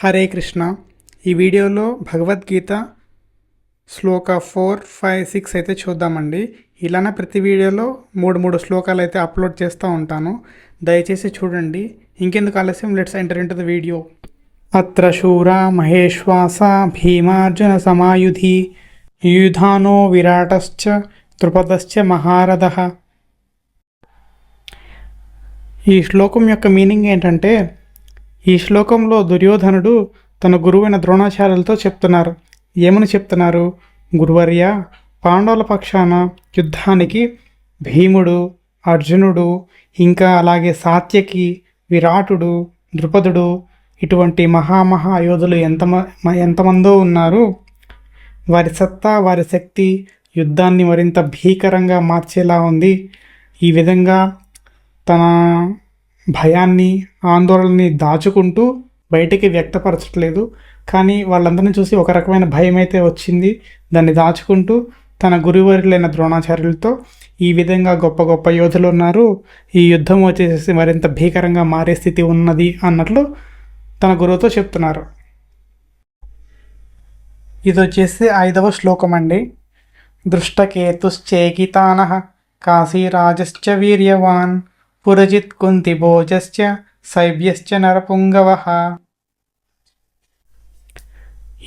హరే కృష్ణ. ఈ వీడియోలో Bhagavad Gita shloka four five six అయితే చూద్దామండి. ఇలానే ప్రతి వీడియోలో మూడు మూడు శ్లోకాలు అయితే అప్లోడ్ చేస్తూ ఉంటాను. దయచేసి చూడండి. ఇంకెందుకు ఆలస్యం? Let's enter into the video. అత్ర శూరా మహేశ్వాస భీమార్జున సమాయుధి యుధానో విరాటశ్చ ద్రుపదశ్చ మహారథ. ఈ శ్లోకం యొక్క మీనింగ్ ఏంటంటే ఈ శ్లోకంలో దుర్యోధనుడు తన గురువైన ద్రోణాచార్యులతో చెప్తున్నారు. ఏమని చెప్తున్నారు? గురువర్య పాండవుల పక్షాన యుద్ధానికి భీముడు అర్జునుడు ఇంకా అలాగే సాత్యకి విరాటుడు ద్రుపదుడు ఇటువంటి మహామహా యోధులు ఎంత ఎంతమందో ఉన్నారు. వారి సత్తా వారి శక్తి యుద్ధాన్ని మరింత భీకరంగా మార్చేలా ఉంది. ఈ విధంగా తన భయాన్ని ఆందోళనని దాచుకుంటూ బయటికి వ్యక్తపరచట్లేదు. కానీ వాళ్ళందరినీ చూసి ఒక రకమైన భయం అయితే వచ్చింది. దాన్ని దాచుకుంటూ తన గురువరులైన ద్రోణాచార్యులతో ఈ విధంగా గొప్ప గొప్ప యోధులు ఉన్నారు. ఈ యుద్ధం వచ్చేసి మరింత భీకరంగా మారే స్థితి ఉన్నది అన్నట్లు తన గురువుతో చెప్తున్నారు. ఇది వచ్చేసి ఐదవ శ్లోకం అండి. దృష్టకేతుశ్చేకితాన కాశీరాజశ్చ వీర్యవాన్. పురజిత్ కుంతిభోజశ్చ శైవ్యశ్చ నరపుంగవ.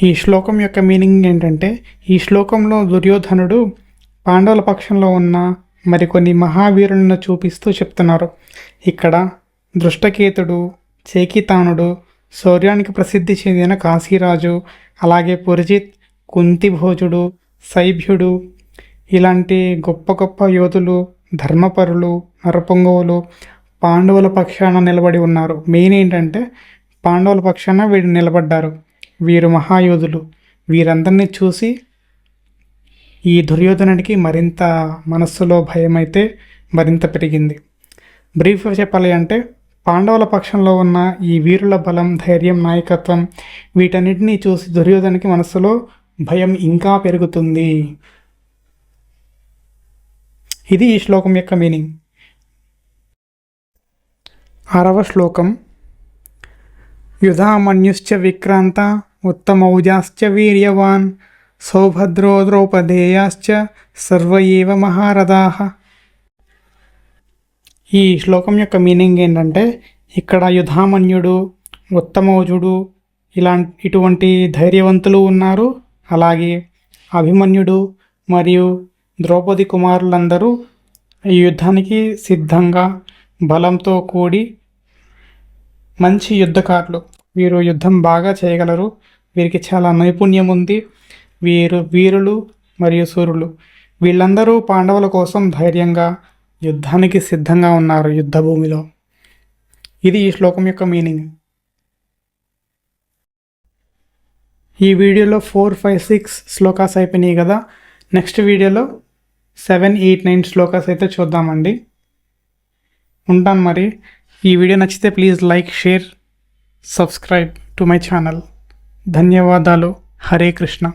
ఈ శ్లోకం యొక్క మీనింగ్ ఏంటంటే ఈ శ్లోకంలో దుర్యోధనుడు పాండవుల పక్షంలో ఉన్న మరికొన్ని మహావీరులను చూపిస్తూ చెప్తున్నారు. ఇక్కడ దృష్టకేతుడు చేకితానుడు శౌర్యానికి ప్రసిద్ధి చెందిన కాశీరాజు అలాగే పురజిత్ కుంతిభోజుడు సైభ్యుడు ఇలాంటి గొప్ప గొప్ప యోధులు ధర్మపరులు నరపొంగవులు పాండవుల పక్షాన నిలబడి ఉన్నారు. మెయిన్ ఏంటంటే పాండవుల పక్షాన వీడు నిలబడ్డారు. వీరు మహాయోధులు. వీరందరినీ చూసి ఈ దుర్యోధనుడికి మరింత మనస్సులో భయం అయితే మరింత పెరిగింది. బ్రీఫ్గా చెప్పాలి అంటే పాండవుల పక్షంలో ఉన్న ఈ వీరుల బలం ధైర్యం నాయకత్వం వీటన్నిటినీ చూసి దుర్యోధనికి మనస్సులో భయం ఇంకా పెరుగుతుంది. ఇది ఈ శ్లోకం యొక్క మీనింగ్. ఆరవ శ్లోకం. యుధామన్యుశ్చ విక్రాంత ఉత్తమౌజాశ్చ వీర్యవాన్ సౌభద్రో ద్రౌపదేయాశ్చ సర్వ ఏవ ఈ శ్లోకం యొక్క మీనింగ్ ఏంటంటే ఇక్కడ యుధామన్యుడు ఉత్తమౌజుడు ఇలా ఇటువంటి ధైర్యవంతులు ఉన్నారు. అలాగే అభిమన్యుడు మరియు ద్రౌపది కుమారులందరూ ఈ యుద్ధానికి సిద్ధంగా బలంతో కూడి మంచి యుద్ధకారులు. వీరు యుద్ధం బాగా చేయగలరు. వీరికి చాలా నైపుణ్యం ఉంది. వీరు వీరులు మరియు సూర్యులు. వీళ్ళందరూ పాండవుల కోసం ధైర్యంగా యుద్ధానికి సిద్ధంగా ఉన్నారు యుద్ధ భూమిలో ఇది ఈ శ్లోకం యొక్క మీనింగ్. ఈ వీడియోలో ఫోర్ ఫైవ్ సిక్స్ శ్లోకాస్ అయిపోయినాయి కదా. నెక్స్ట్ వీడియోలో సెవెన్ ఎయిట్ నైన్ శ్లోకాస్ అయితే చూద్దామండి. ఉంటాను మరి. ఈ వీడియో నచ్చితే please like share subscribe to my channel. ధన్యవాదాలు. హరే కృష్ణ.